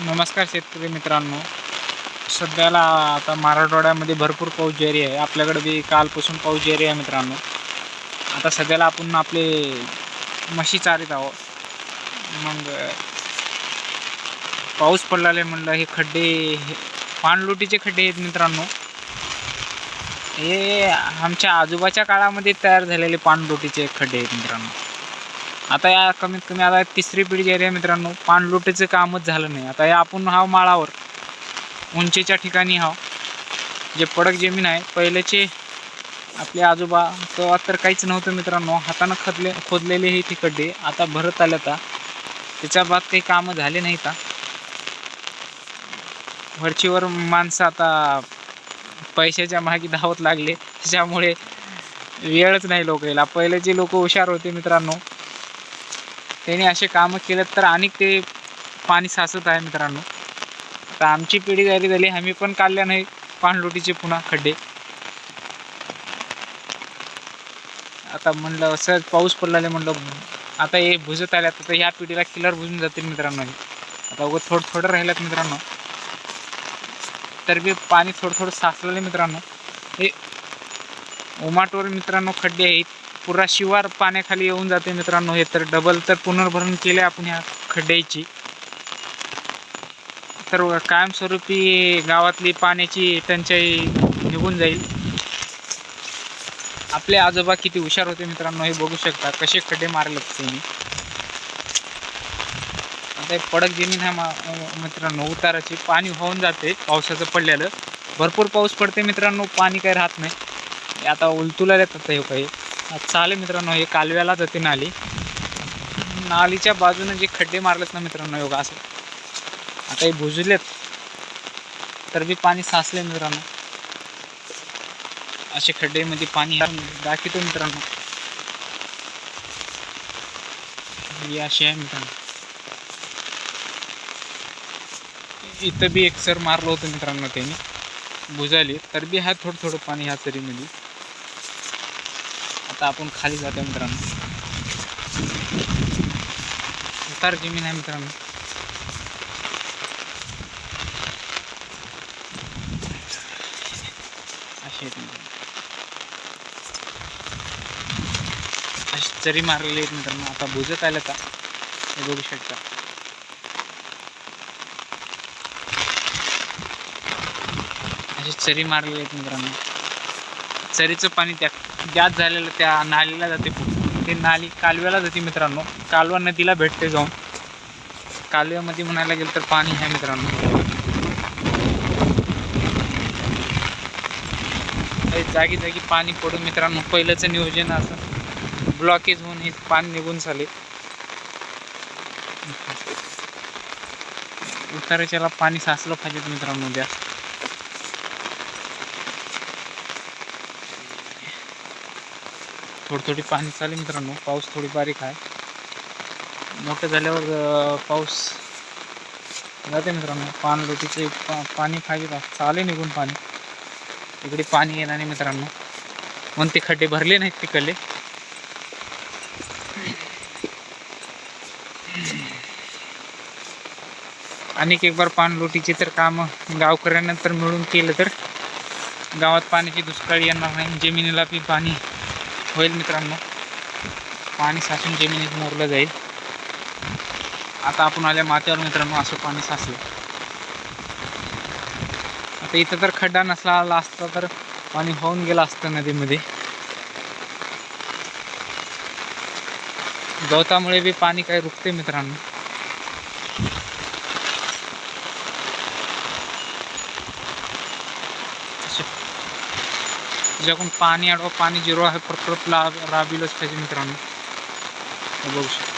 नमस्कार शेतकरी मित्रांनो. सध्याला आता मराठवाड्यामध्ये भरपूर पाऊस जारी आहे. आपल्याकडे बी कालपासून पाऊस जारी आहे मित्रांनो. आता सध्याला आपण आपले म्हशी चारीत आहोत. मग पाऊस पडलाले म्हणलं हे खड्डे हे पाणलोटीचे खड्डे आहेत मित्रांनो. हे आमच्या आजोबाच्या काळामध्ये तयार झालेले पाणलोटीचे खड्डे आहेत मित्रांनो. आता या कमीत कमी आता तिसरी पिढी जी आहे मित्रांनो पाणलोटीचं कामच झालं नाही. आता या आपण हा माळावर उंचीच्या ठिकाणी हा जे पडक जमीन आहे पहिल्याचे आपले आजोबा तेव्हा तर काहीच नव्हतं मित्रांनो. हातानं खदले खोदलेले हे तिकडे आता भरत आले आता. त्याच्या बाद काही कामं झाले नाही का वरचीवर माणसं आता पैशाच्या मागे धावत लागले. त्याच्यामुळे वेळच नाही लोक यायला पहिलेचे लोक हुशार होते मित्रांनो त्यांनी असे कामं केलं तर आणि ते पाणी साचत आहे मित्रांनो. आता आमची पिढी झाली झाली आम्ही पण काढल्या नाही पाणलोटीचे पुन्हा खड्डे. आता म्हणलं सहज पाऊस पडलाले म्हणलं आता हे भुजत आल्यात आता ह्या पिढीला किलर भुजून जातील मित्रांनो हे. आता उगं थोडं थोडं राहिल्यात मित्रांनो. तर बी पाणी थोडं थोडं साचलेलं आहे मित्रांनो. हे उमाटवर मित्रांनो खड्डे आहेत. पुरा शिवार पाण्याखाली येऊन जाते मित्रांनो. हे तर डबल तर पुनर्भरण केले आपण ह्या खड्ड्याची. तर कायमस्वरूपी गावातली पाण्याची टंचाई निघून जाईल. आपले आजोबा किती हुशार होते मित्रांनो हे बघू शकता. कसे खड्डे मारले त्यांनी. आता पडक जमीन आहे मित्रांनो उताराची. पाणी होऊन जाते पावसाचं पडलेलं. भरपूर पाऊस पडते मित्रांनो पाणी काही राहत नाही. आता उलतुला येतात हे. काही चालेल मित्रांनो हे कालव्याला जाते नाली. नालीच्या बाजूने जे खड्डे मारलेत ना मित्रांनो योगा असं. आता हे भुजलेत. तर बी पाणी साचले मित्रांनो. असे खड्डेमध्ये पाणी दाखवतो मित्रांनो. हे असे आहे मित्रांनो. इथं बी एक सर मारलं होतं मित्रांनो त्यांनी. भुजाली. तर बी हा थोडं थोडं पाणी ह्या तरीमध्ये आता आपण खाली जातो मित्रांनो. उतार जमीन आहे मित्रांनो. अशी आहेत अशी चरी मारलेली आहेत मित्रांनो. आता भुजत आलं का? हे बघू शकता. अशी चरी मारलेली आहेत मित्रांनो. चरीचं पाणी त्या जास्त झालेलं त्या नालीला जाते ते नाली कालव्याला जाते मित्रांनो. कालवा नदीला भेटते जाऊन. कालव्यामध्ये म्हणायला गेलं तर पाणी आहे मित्रांनो. हे जागी जागी पाणी पडून मित्रांनो पहिलंचं नियोजन असं. ब्लॉकेज होऊन हे पाणी निघून झाले. उताराच्याला पाणी साचलं पाहिजे मित्रांनो द्या थोडी थोडी पाणी चालेल मित्रांनो. पाऊस थोडी बारीक आहे. मोठं झाल्यावर पाऊस जाते मित्रांनो. पाणलोटीचे पा पाणी पाहिजे चाले निघून पाणी. इकडे पाणी येणार नाही मित्रांनो. म्हणून ते खड्डे भरले नाहीत तिकडले. अनेक एक बार पाणलोटीचे तर कामं गावकऱ्यांना तर मिळून केलं तर. गावात पाण्याची दुष्काळी येणार नाही. जमिनीला बी पाणी होईल मित्रांनो. पाणी साचून जमिनीत मोरलं जाईल. आता आपण आल्या माथ्यावर मित्रांनो असं पाणी साचलं. आता इथं तर खड्डा नसला आला असता तर पाणी होऊन गेलं असतं नदीमध्ये. गवतामुळे बी पाणी काही रुकते मित्रांनो. ज्याकडून पाणी अडवा पाणी जिरो आहे प्रकल्प ला राबविलंच पाहिजे मित्रांनो. बघू शकतो.